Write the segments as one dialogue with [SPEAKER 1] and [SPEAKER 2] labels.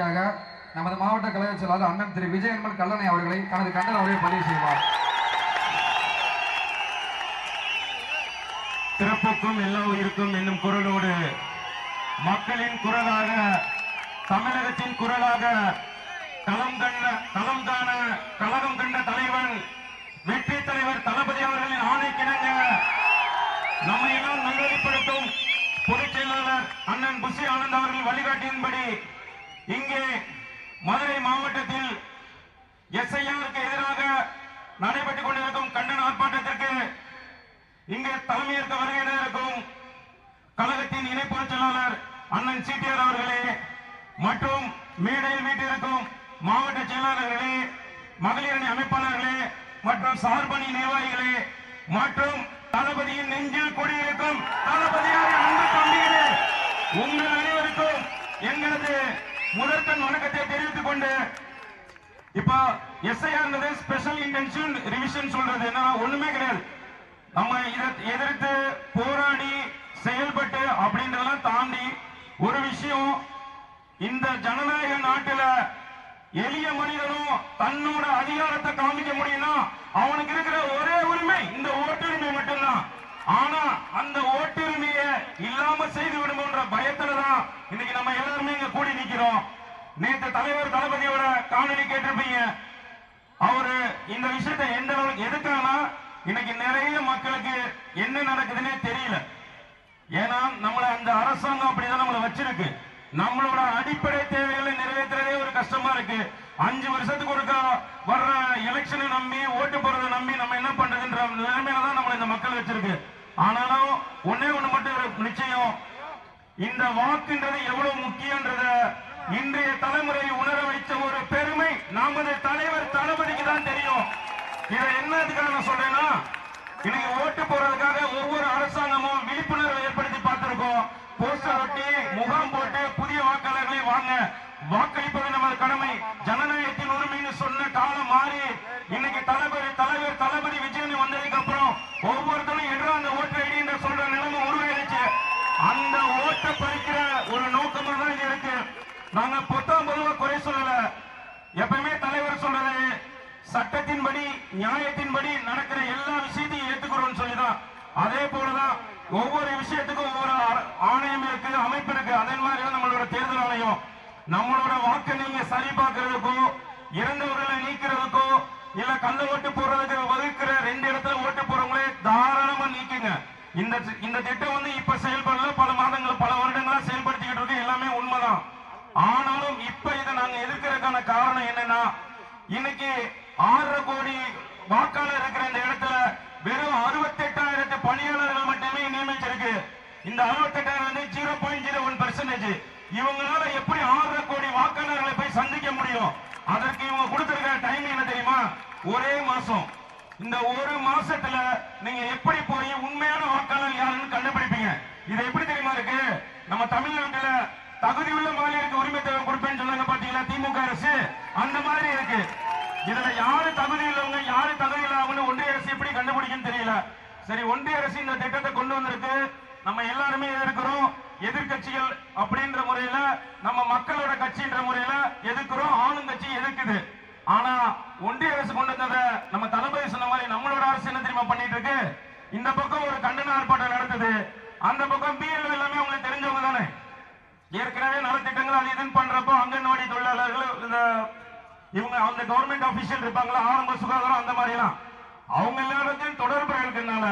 [SPEAKER 1] அடுத்தபடியாக நமது மாவட்ட கழக செயலாளர் அண்ணன் திரு விஜயன்மன் கல்லணை அவர்களை தனது கண்டன உரையை பதிவு செய்வார்.
[SPEAKER 2] சிறப்புக்கும் எல்லா உயிருக்கும் என்னும் குரலோடு மக்களின் குரலாக தமிழகத்தின் குரலாக களம் கண்ட களம் காண கழகம் கண்ட தலைவன் வெற்றி தலைவர் தளபதி அவர்களின் ஆணைக்கிணங்க நம்மை எல்லாம் நல்வழிப்படுத்தும் பொதுச் செயலாளர் அண்ணன் புசி ஆனந்த் அவர்கள் வழிகாட்டியின்படி இங்கே மதுரை மாவட்டத்தில் எஸ்ஐஆருக்கு எதிராக நடைபெற்றுக் கொண்டிருக்கும் கண்டன ஆர்ப்பாட்டத்திற்கு இங்கே தலைமையேற்க வருகிற இருக்கும் கழகத்தின் இணை பொதுச் செயலாளர் அண்ணன் சிடிஆர் அவர்களே மற்றும் மேடையில் வீட்டிருக்கும் மாவட்ட செயலாளர்களே மகளிரணி அமைப்பாளர்களே மற்றும் சார்பணி நிர்வாகிகளே மற்றும் தளபதியின் நெஞ்சில் குடியிருக்கும் தளபதியார் அன்பு தம்பிகளே உங்கள் அனைவருக்கும் எங்களது முதற்கண் வணக்கத்தை தெரிவித்துக் கொண்டு இப்போ எஸ்ஐஆர் ஸ்பெஷல் இன்டென்ஷன் ரிவிஷன் சொல்றது. என்னன்னா ஒண்ணுமே கிடையாது. நம்ம இதை எதிர்த்து போராடி செயல்பட்டு அப்படின்றதெல்லாம் தாண்டி ஒரு விஷயம் இந்த ஜனநாயக நாட்டுல எளிய மனிதனும் தன்னோட அதிகாரத்தை காமிக்க முடியும்னா அவனுக்கு இருக்கிற ஒரே உரிமை இந்த ஓட்டுரிமை மட்டும்தான் ஆனா அந்த ஓட்டுரிமையை இல்லாம செய்து விடுமோன்ற பயத்துலதான் இன்னைக்கு நம்ம எல்லாருமே இங்க கூடி நிக்கிறோம் நேற்று தலைவர் தளபதியோட காணொலி கேட்டிருப்பீங்க. அவரு இந்த விஷயத்தை எந்த அளவுக்கு எதுக்கானா இன்னைக்கு நிறைய மக்களுக்கு என்ன நடக்குதுன்னே தெரியல. ஏன்னா நம்மள அந்த அரசாங்கம் அப்படிதான் நம்மளை வச்சிருக்கு. நம்மளோட அடிப்படை தேவைகளை நிறைவேற்றுறதே ஒரு கஷ்டமா இருக்கு. அஞ்சு வருஷத்துக்கு ஒருக்கா வர்ற எலெக்ஷனை நம்பி ஓட்டு போறதை நம்பி நம்ம என்ன பண்றதுன்ற நிலைமையில தான் நம்மள இந்த மக்கள் வச்சிருக்கு. ஆனாலும் ஒன்னே ஒண்ணு மட்டும் நிச்சயம். இந்த வாக்குன்றது எவ்வளவு முக்கியன்றத இன்றைய தலைமுறை உணர வைத்த ஒரு பெருமை. நமது தலைவர் தளபதிக்கு தான் தெரியும். இதை என்னதுக்காக நான் சொல்றேன்னா இன்னைக்கு ஓட்டு போறதுக்காக ஒவ்வொரு அரசாங்கமும் விழிப்புணர்வு ஏற்படுத்தி பார்த்திருக்கோம். போஸ்டர் ஒட்டி முகாம் போட்டு புதிய வாக்காளர்களை வாங்க வாக்களிப்பது நமது கடமை. ஜனநாயகத்தின் உரிமைன்னு சொன்ன காலம் மாறி இன்னைக்கு தளபதி தலைவர் தளபதி விஜயன் வந்ததுக்கு அப்புறம் ஒவ்வொருத்தரும் என்ற அந்த ஓட்டு ஐடின்ற சொல்ற நிலைமை உருவாயிருச்சு அந்த ஓட்டை பறிக்கிற ஒரு நோக்கமா தான் இது இருக்கு நாங்க பொத்தாம் பொதுவா குறை சொல்லல எப்பவுமே தலைவர் சொல்றது சட்டத்தின்படி நியாயத்தின்படி நடக்கிற எல்லா விஷயத்தையும் ஏத்துக்கிறோம்னு சொல்லிதான். அதே போலதான் ஒவ்வொரு விஷயத்துக்கும் ஒவ்வொரு ஆணையம் இருக்கு அமைப்பு இருக்கு அதே மாதிரி நம்மளோட தேர்தல் ஆணையம். நம்மளோட வாக்கு நீங்க சரி பார்க்கறதுக்கோ இறந்தவர்களை நீக்கிறதுக்கோ இல்ல கள்ள ஓட்டு போடுறதுக்கு வகுக்கிற ரெண்டு இடத்துல ஓட்டு போறவங்களே தாராளமா நீக்குங்க. இந்த இந்த திட்டம் வந்து இப்ப செயல்படல. பல மாதங்கள் பல வருடங்களா செயல்படுத்திக்கிட்டு இருக்கு. எல்லாமே உண்மைதான். ஆனாலும் இப்ப இதை நாங்க எதிர்க்கிறதுக்கான காரணம் என்னன்னா இன்னைக்கு ஆறு வாக்காளர் இருக்கிற இந்த இடத்துல வெறும் அறுபத்தெட்டாயிரத்து பணியாளர்கள் மட்டுமே நியமிச்சிருக்கு இந்த அறுபத்தெட்டாயிரம் வந்து zero point zero one percentage இவங்களால எப்படி ஆறரை கோடி வாக்காளர்களை போய் சந்திக்க முடியும்? அதற்கு இவங்க கொடுத்திருக்கிற டைம் என்ன தெரியுமா? ஒரே மாசம். இந்த ஒரு மாசத்துல நீங்க எப்படி போய் உண்மையான வாக்காளர் யாருன்னு கண்டுபிடிப்பீங்க? இது எப்படி தெரியுமா இருக்கு? நம்ம தமிழ்நாட்டுல தகுதியுள்ள மாநிலருக்கு உரிமை தேவை கொடுப்பேன்னு சொன்னாங்க பாத்தீங்களா திமுக அரசு? அந்த மாதிரி இருக்கு. இதுல யாரு தகுதி இல்லவங்க யாரு தகுதி இல்லாமல் ஒன்றிய அரசு எப்படி கண்டுபிடிக்கும் தெரியல. சரி ஒன்றிய அரசு இந்த திட்டத்தை கொண்டு வந்திருக்கு. நம்ம எல்லாருமே எதிர்க்கிறோம். எதிர்க்கட்சிகள் அப்படின்ற முறையில நம்ம மக்களோட கட்சின்ற முறையில எதிர்க்கிறோம். ஆளுங்கட்சி எதிர்க்குது. ஆனா ஒன்றிய அரசு கொண்டு வந்தத நம்ம தளபதி சொன்ன மாதிரி நம்மளோட அரசு என்ன தெரியுமா பண்ணிட்டு இருக்கு? இந்த பக்கம் ஒரு கண்டன ஆர்ப்பாட்டம் நடந்தது அந்த பக்கம் பிஎல் எல்லாமே உங்களுக்கு தெரிஞ்சவங்க தானே? ஏற்கனவே நலத்திட்டங்கள் அது இதுன்னு பண்றப்போ அங்கன்வாடி தொழிலாளர்கள் இந்த இவங்க அந்த கவர்மெண்ட் ஆபீஷியல் இருப்பாங்களா? ஆரம்ப சுகாதாரம் அந்த மாதிரி எல்லாம் அவங்க எல்லாத்தையும் தொடர்பு இருக்கிறதுனால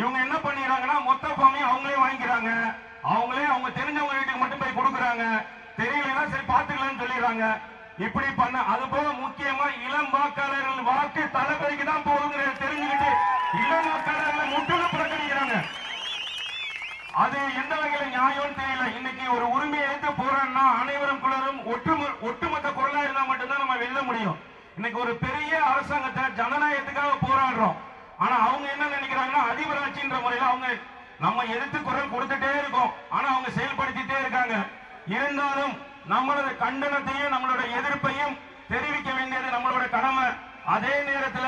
[SPEAKER 2] இவங்க என்ன பண்ணிடுறாங்கன்னா மொத்த ஃபார்மையும் அவங்களே வாங்கிக்கிறாங்க. அவங்களே அவங்க தெரிஞ்சவங்க வீட்டுக்கு மட்டும் போய் கொடுக்குறாங்க. தெரியலன்னா சரி பாத்துக்கலாம்னு சொல்லிடுறாங்க. இப்படி பண்ண அது போக முக்கியமா இளம் வாக்காளர்கள் வாக்கு தளபதிக்கு தான் போகுதுங்கிறத தெரிஞ்சுக்கிட்டு இளம் வாக்காளர்களை முற்றிலும் புறக்கணிக்கிறாங்க. அது எந்த வகையில நியாயம்னு தெரியல. இன்னைக்கு ஒரு உரிமையை எடுத்து போறோம்னா அனைவரும் குளரும் ஒற்றுமை ஒற்று முடியும். இன்னைக்கு ஒரு பெரிய அரசாங்கத்தை ஜனநாயகத்துக்காக போராடுறோம். ஆனா அவங்க என்ன நினைக்கிறாங்கன்னா அதிபராட்சின்ற முறையில அவங்க நம்ம எதிர்த்து குரல் கொடுத்துட்டே இருக்கோம். ஆனா அவங்க செயல்படுத்திட்டே இருக்காங்க. இருந்தாலும் நம்மளோட கண்டனத்தையும் நம்மளோட எதிர்ப்பையும் தெரிவிக்க வேண்டியது நம்மளோட கடமை. அதே நேரத்துல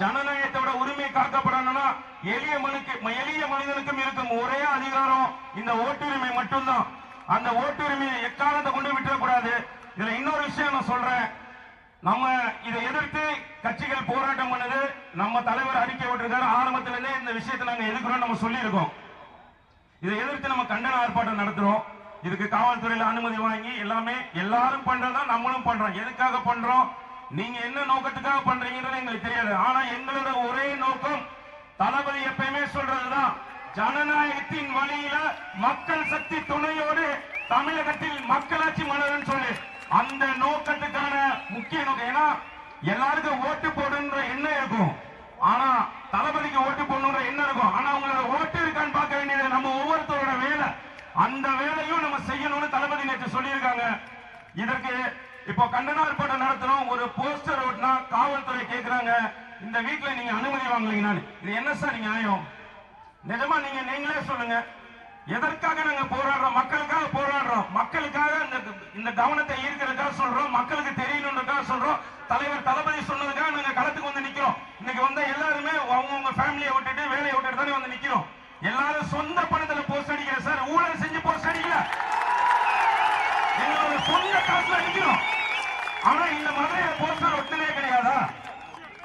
[SPEAKER 2] ஜனநாயகத்தோட உரிமை காக்கப்படணும்னா எளிய மனுக்கு எளிய மனிதனுக்கும் இருக்கும் ஒரே அதிகாரம் இந்த ஓட்டுரிமை மட்டும்தான். அந்த ஓட்டுரிமையை எக்காலத்தை கொண்டு விட்டுறக்கூடாது? இதுல இன்னொரு விஷயம் நான் சொல்றேன். நம்ம இதை எதிர்த்து கட்சிகள் போராட்டம் பண்ணது நம்ம தலைவர் அறிக்கை விட்டுருக்காரு. ஆரம்பத்துல இருந்தே இந்த விஷயத்தை நாங்க எதிர்க்கிறோம் நம்ம சொல்லியிருக்கோம். இதை எதிர்த்து நம்ம கண்டன ஆர்ப்பாட்டம் நடத்துறோம். இதுக்கு காவல்துறையில அனுமதி வாங்கி எல்லாமே எல்லாரும் பண்றதா நம்மளும் பண்றோம். எதுக்காக பண்றோம்? நீங்க என்ன நோக்கத்துக்காக பண்றீங்கன்னு எங்களுக்கு தெரியாது. ஆனா எங்களோட ஒரே நோக்கம் தளபதி எப்பயுமே சொல்றதுதான். ஜனநாயகத்தின் வழியில மக்கள் சக்தி துணையோடு தமிழகத்தில் மக்களாட்சி மலர்னு சொல்லு அந்த நோக்கத்துக்கான முக்கிய நோக்கம். ஏன்னா எல்லாருக்கும் ஓட்டு போடுன்ற எண்ணம் இருக்கும். ஆனா தளபதிக்கு ஓட்டு போடணுன்ற எண்ணம் இருக்கும். ஆனா உங்களோட ஓட்டு இருக்கான்னு பார்க்க வேண்டியது நம்ம ஒவ்வொருத்தரோட வேலை. அந்த வேலையும் நம்ம செய்யணும்னு தளபதி நேற்று சொல்லியிருக்காங்க. இதற்கு இப்போ கண்டன ஆர்ப்பாட்டம் நடத்துறோம் ஒரு போஸ்டர் ஓட்டினா காவல்துறை கேட்கிறாங்க இந்த வீட்டுல நீங்க அனுமதி வாங்கலீங்கன்னு இது என்ன சார் நியாயம்? நிஜமா நீங்க நீங்களே சொல்லுங்க. எதற்காக நாங்க போராடுறோம்? இந்த கவனத்தை ஈர்க்கிறதுக்காக சொல்றோம் மக்களுக்கு தெரியணுன்றதுக்காக சொல்றோம். தலைவர் தளபதி சொன்னதுக்காக நாங்க களத்துக்கு வந்து நிக்கிறோம். இன்னைக்கு வந்த எல்லாருமே அவங்கவுங்க ஃபேமிலியை விட்டுட்டு வேலையை விட்டுட்டு தானே வந்து நிக்கிறோம். எல்லாரும் சொந்த பணத்துல போஸ்ட் அடிக்கிற சார். ஊழல் செஞ்சு போஸ்ட் அடிக்கல. எங்களோட சொந்த காசுல அடிக்கிறோம் ஆனா இந்த மதுரையில போஸ்டர் ஒட்டுனே கிடையாதா?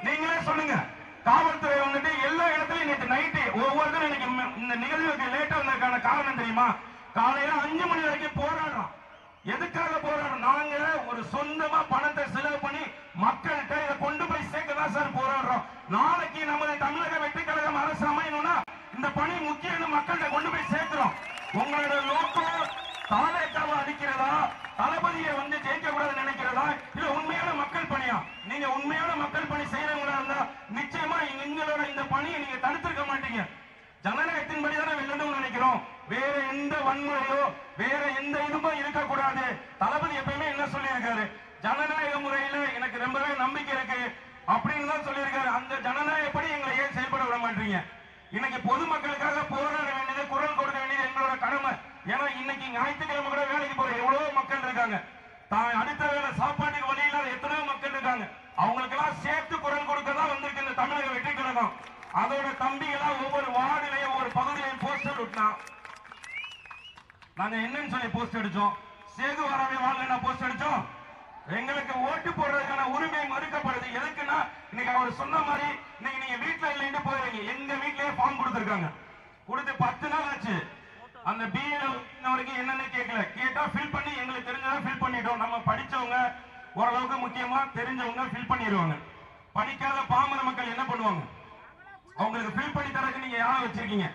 [SPEAKER 2] நீங்களே சொல்லுங்க. காவல்துறை வந்துட்டு எல்லா இடத்துலயும் நேற்று நைட்டு ஒவ்வொருத்தரும் இன்னைக்கு இந்த நிகழ்வுக்கு லேட்டா வந்ததுக்கான காரணம் தெரியுமா? காலையில அஞ்சு மணி வரைக்கும் போராடுறோம். எதுக்காக போராடுறோம் நாங்க ஒரு சொந்தமா பணத்தை செலவு பண்ணி மக்கள்கிட்ட இதை கொண்டு போய் சேர்க்க தான் சார் போராடுறோம். நாளைக்கு நமது தமிழக வெற்றி கழகம் அரசு அமையணும்னா இந்த பணி முக்கியம் மக்கள்கிட்ட கொண்டு போய் சேர்க்கிறோம். உங்களோட நோக்கம் தாவேக்காவை அடிக்கிறதா? தளபதியை வந்து ஜெயிக்க கூடாதுன்னு நினைக்கிறதா? இல்ல உண்மையான மக்கள் பணியா? நீங்க உண்மையான மக்கள் பணி செய்யறவங்களா இருந்தா நிச்சயமா எங்களோட இந்த பணியை நீங்க தடுத்திருக்க மாட்டீங்க ஜனநாயகத்தின் தானே வெல்லணும்னு நினைக்கிறோம் வேற எந்த வன்முறையோ வேற எந்த இதுவும் இருக்கக்கூடாது. தளபதி எப்பயுமே என்ன சொல்லியிருக்காரு? ஜனநாயக முறையில எனக்கு ரொம்பவே நம்பிக்கை இருக்கு அப்படின்னு தான் சொல்லியிருக்காரு. அந்த ஜனநாயகப்படி எங்களை ஏன் செயல்பட விட மாட்டீங்க? இன்னைக்கு பொதுமக்களுக்காக போராட வேண்டியது குரல் கொடுக்க வேண்டியது எங்களோட கடமை. ஏன்னா இன்னைக்கு ஞாயிற்றுக்கிழமை கூட வேலைக்கு போற எவ்வளவு மக்கள் இருக்காங்க. தான் அடுத்த வேலை சாப்பாட்டுக்கு வழி இல்லாத எத்தனையோ மக்கள் இருக்காங்க. அவங்களுக்கெல்லாம் சேர்த்து குரல் கொடுக்க தான் வந்திருக்கு இந்த தமிழக வெற்றி கழகம். அதோட தம்பிகளா ஒவ்வொரு வார்டிலையும் ஒவ்வொரு பகுதியிலையும் போஸ்டர் விட்டான் நாங்க என்னன்னு சொல்லி போஸ்ட் அடிச்சோம். சேது வரவே வாழல போஸ்ட் அடிச்சோம். எங்களுக்கு ஓட்டு போடுறதுக்கான உரிமை மறுக்கப்படுது. எதுக்குன்னா இன்னைக்கு அவர் சொன்ன மாதிரி இன்னைக்கு நீங்க வீட்டுல இல்லைன்னு போயிருங்க எங்க வீட்லயே ஃபார்ம் கொடுத்துருக்காங்க. கொடுத்து பத்து நாள் ஆச்சு. அந்த பிஏ வரைக்கும் என்னன்னு கேட்கல கேட்டா ஃபில் பண்ணி எங்களுக்கு தெரிஞ்சதை ஃபில் பண்ணிட்டோம். நம்ம படிச்சவங்க ஓரளவுக்கு முக்கியமா தெரிஞ்சவங்க ஃபில் பண்ணிடுவாங்க. படிக்காத பாமர மக்கள் என்ன பண்ணுவாங்க? அவங்களுக்கு ஃபில் பண்ணி தரக்கு நீங்க யாரை வச்சிருக்கீங்க?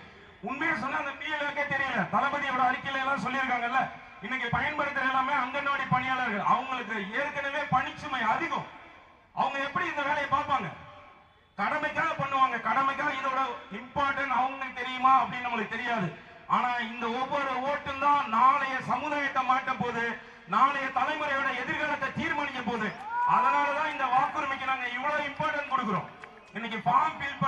[SPEAKER 2] உண்மையை சொன்னா அந்த பிஎல்ஓக்கே தெரியல. தளபதியோட அறிக்கையில எல்லாம் சொல்லியிருக்காங்கல்ல? இன்னைக்கு பயன்படுத்துற எல்லாமே அங்கன்வாடி பணியாளர்கள். அவங்களுக்கு ஏற்கனவே பணிச்சுமை அதிகம். அவங்க எப்படி இந்த வேலையை பார்ப்பாங்க? கடமைக்காக பண்ணுவாங்க. கடமைக்காக இதோட இம்பார்ட்டன்ட் அவங்களுக்கு தெரியுமா அப்படின்னு நம்மளுக்கு தெரியாது. ஆனா இந்த ஒவ்வொரு ஓட்டும் தான் நாளைய சமுதாயத்தை மாட்ட போது நாளைய தலைமுறையோட எதிர்காலத்தை தீர்மானிக்க போகுது அதனாலதான் இந்த வாக்குரிமைக்கு நாங்க இவ்வளவு இம்பார்ட்டன்ட் கொடுக்கிறோம். இன்னைக்கு ஃபார்ம் ஃபில்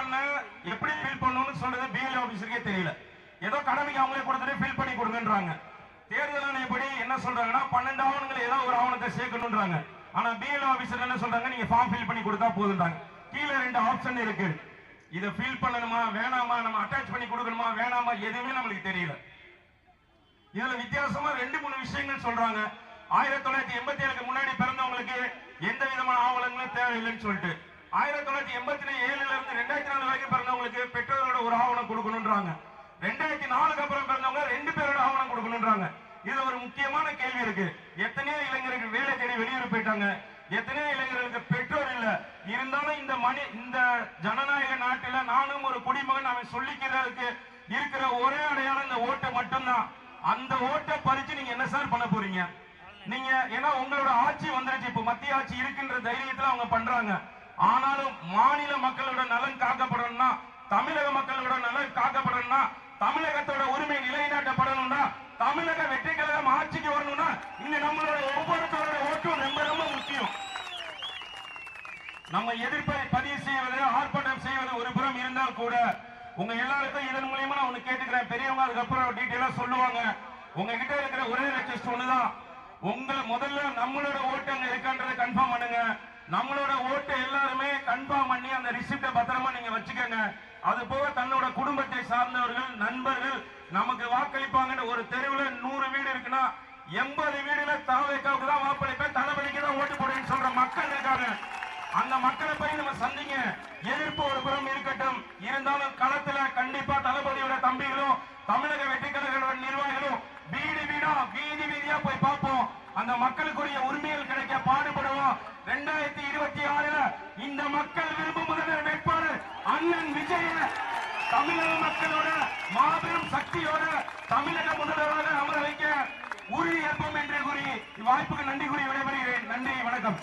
[SPEAKER 2] ஏதோ அவங்களே கொடுத்துட்டு ஃபில் பண்ணி கொடுங்கன்றாங்க. தேர்தல் ஆணையப்படி என்ன சொல்றாங்கன்னா பன்னெண்டு ஆவணங்களை ஏதோ ஒரு ஆவணத்தை சேர்க்கணும்ன்றாங்க ஆனா பிஎல் ஆபீசர் என்ன சொல்றாங்க நீங்க ஃபார்ம் ஃபில் பண்ணி கொடுத்தா போதுன்றாங்க. கீழே ரெண்டு ஆப்ஷன் இருக்கு. இதை ஃபில் பண்ணணுமா வேணாமா நம்ம அட்டாச் பண்ணி கொடுக்கணுமா வேணாமா எதுவுமே நம்மளுக்கு தெரியல. இதுல வித்தியாசமா ரெண்டு மூணு விஷயங்கள் சொல்றாங்க. ஆயிரத்தி தொள்ளாயிரத்தி எண்பத்தி ஏழுக்கு முன்னாடி பிறந்தவங்களுக்கு எந்த விதமான ஆவணங்களும் தேவையில்லைன்னு சொல்லிட்டு ஆயிரத்தி தொள்ளாயிரத்தி எண்பத்தி ஏழுல இருந்து ரெண்டாயிரத்தி நாலு வரைக்கும் பிறந்தவங்களுக்கு பெற்றோரோட ஒரு ஆவணம் கொடுக்கணும்ன்றாங்க ரெண்டாயிரத்தி நாலுக்கு அப்புறம் பிறந்தவங்க ரெண்டு பேரோட ஆவணம் கொடுக்கணும்ன்றாங்க. இது ஒரு முக்கியமான கேள்வி இருக்கு. எத்தனையோ இளைஞர்கள் வேலை தேடி வெளியூர் போயிட்டாங்க. எத்தனையோ இளைஞர்களுக்கு பெற்றோர் இல்ல. இருந்தாலும் இந்த மணி இந்த ஜனநாயக நாட்டில நானும் ஒரு குடிமகன் அவன் சொல்லிக்கிறதுக்கு இருக்கிற ஒரே அடையாளம் இந்த ஓட்டை மட்டும்தான். அந்த ஓட்டை பறிச்சு நீங்க என்ன சார் பண்ண போறீங்க? நீங்க ஏன்னா உங்களோட ஆட்சி வந்துருச்சு. இப்ப மத்திய ஆட்சி இருக்குன்ற தைரியத்துல அவங்க பண்றாங்க. ஆனாலும் மாநில மக்களோட நலன் காக்கப்படணும்னா தமிழக மக்களோட நலன் காக்கப்படணும்னா தமிழகத்தோட உரிமை நிலைநாட்டப்படணும்னா தமிழக வெற்றி கழகம் ஆட்சிக்கு வரணும்னா இங்க நம்மளோட ஒவ்வொருத்தரோட ஓட்டும் ரொம்ப ரொம்ப முக்கியம். நம்ம எதிர்ப்பை பதிவு செய்வது ஆர்ப்பாட்டம் செய்வது ஒரு புறம் இருந்தால் கூட உங்க எல்லாருக்கும் இதன் மூலியமா நான் ஒண்ணு கேட்டுக்கிறேன். பெரியவங்க அதுக்கப்புறம் டீட்டெயிலா சொல்லுவாங்க. உங்ககிட்ட இருக்கிற ஒரே ரெக்வஸ்ட் ஒண்ணுதான் உங்களை முதல்ல நம்மளோட ஓட்டு அங்க இருக்கான்றதை கன்ஃபார்ம் பண்ணுங்க. நம்மளோட ஓட்டு எல்லாருமே கன்ஃபார்ம் பண்ணி அந்த ரிசிப்ட பத்திரமா நீங்க வச்சுக்கோங்க. அது போக தன்னோட குடும்பத்தை சார்ந்தவர்கள் நண்பர்கள் நமக்கு வாக்களிப்பாங்கன்னு ஒரு தெருவில் நூறு வீடு இருக்குன்னா எண்பது வீடுல தாவேக்காவுக்கு தான் வாக்களிப்பேன் தளபதிக்கு தான் ஓட்டு போடுவேன்னு சொல்ற மக்கள் இருக்காங்க. அந்த மக்களை போய் நம்ம சந்திங்க. எதிர்ப்பு ஒரு புறம் இருக்கட்டும். இருந்தாலும் களத்துல கண்டிப்பா தளபதியோட தம்பிகளும் தமிழக வெற்றி நிர்வாகிகளும் வீடு வீடா வீதி வீதியா போய் பார்ப்போம். அந்த மக்களுக்குரிய உரிமைகள் கிடைக்க பாடுபடுவோம். ரெண்டாயிரத்தி இருபத்தி ஆறுல இந்த மக்கள் விரும்பும் முதல்வர் வேட்பாளர் அண்ணன் விஜய தமிழக மக்களோட மாபெரும் சக்தியோட தமிழக முதல்வராக அமர வைக்க உறுதி ஏற்போம் என்று கூறி வாய்ப்புக்கு நன்றி கூறி விடைபெறுகிறேன். நன்றி வணக்கம்.